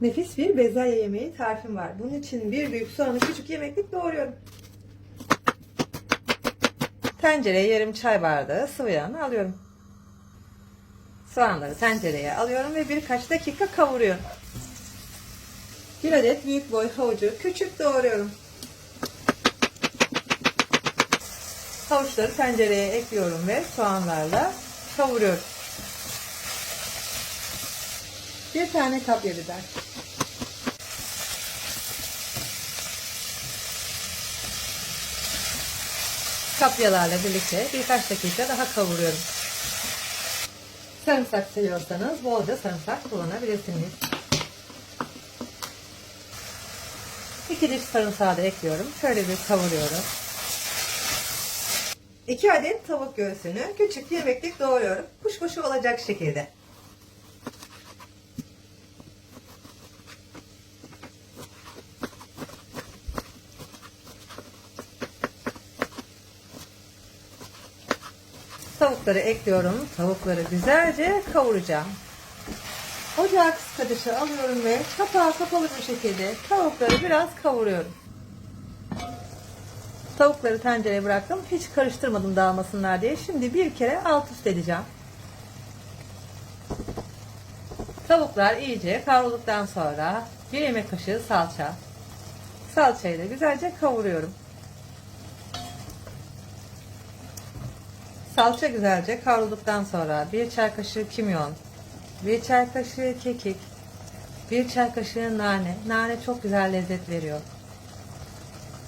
Nefis bir bezelye yemeği tarifim var. Bunun için bir büyük soğanı küçük yemeklik doğruyorum. Tencereye yarım çay bardağı sıvı yağını alıyorum. Soğanları tencereye alıyorum ve birkaç dakika kavuruyorum. Bir adet büyük boy havucu küçük doğruyorum. Havuçları tencereye ekliyorum ve soğanlarla kavuruyorum. Bir tane kapya biber. Kapyalarla birlikte birkaç dakika daha kavuruyorum. Sarımsak seviyorsanız bolca sarımsak kullanabilirsiniz. İki diş sarımsağı da ekliyorum. Şöyle bir kavuruyorum. 2 adet tavuk göğsünü küçük yemeklik doğruyorum. Kuşbaşı olacak şekilde. Tavukları ekliyorum. Tavukları güzelce kavuracağım. Ocağı kısık alıyorum ve kapağı kapalı bir şekilde tavukları biraz kavuruyorum. Tavukları tencereye bıraktım. Hiç karıştırmadım dağılmasınlar diye. Şimdi bir kere alt üst edeceğim. Tavuklar iyice kavrulduktan sonra bir yemek kaşığı salça. Salçayı da güzelce kavuruyorum. Salça güzelce kavrulduktan sonra bir çay kaşığı kimyon, bir çay kaşığı kekik, bir çay kaşığı nane. Nane çok güzel lezzet veriyor.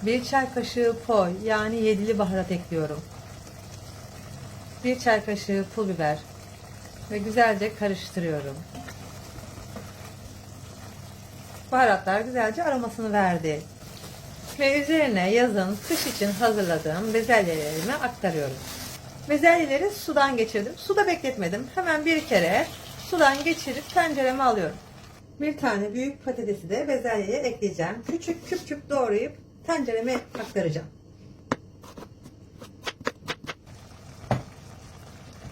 Bir çay kaşığı poy yani yedili baharat ekliyorum. Bir çay kaşığı pul biber ve güzelce karıştırıyorum. Baharatlar güzelce aromasını verdi. Ve üzerine yazın kış için hazırladığım bezelyelerimi aktarıyorum. Bezelyeleri sudan geçirdim. Suda bekletmedim. Hemen bir kere sudan geçirip tencereme alıyorum. Bir tane büyük patatesi de bezelyeye ekleyeceğim. Küçük küp küp doğrayıp tencereme aktaracağım.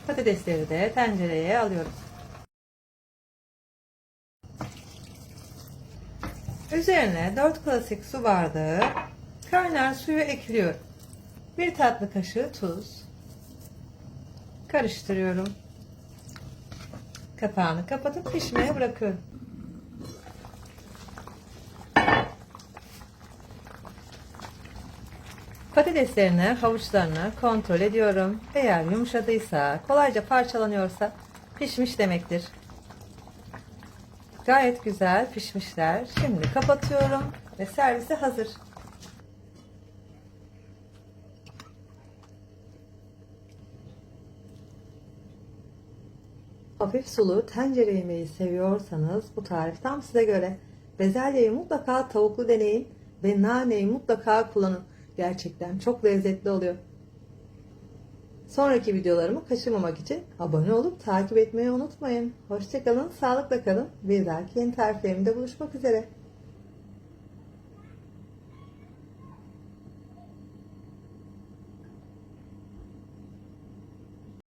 Patatesleri de tencereye alıyorum. Üzerine 4 klasik su bardağı kaynar suyu ekliyorum. Bir tatlı kaşığı tuz. Karıştırıyorum. Kapağını kapatıp pişmeye bırakıyorum. Patateslerini, havuçlarını kontrol ediyorum. Eğer yumuşadıysa, kolayca parçalanıyorsa pişmiş demektir. Gayet güzel pişmişler. Şimdi kapatıyorum ve servise hazır. Hafif sulu tencere yemeği seviyorsanız bu tarif tam size göre. Bezelyeyi mutlaka tavuklu deneyin ve naneyi mutlaka kullanın. Gerçekten çok lezzetli oluyor. Sonraki videolarımı kaçırmamak için abone olup takip etmeyi unutmayın. Hoşçakalın, sağlıkla kalın. Bir dahaki yeni tariflerimde buluşmak üzere.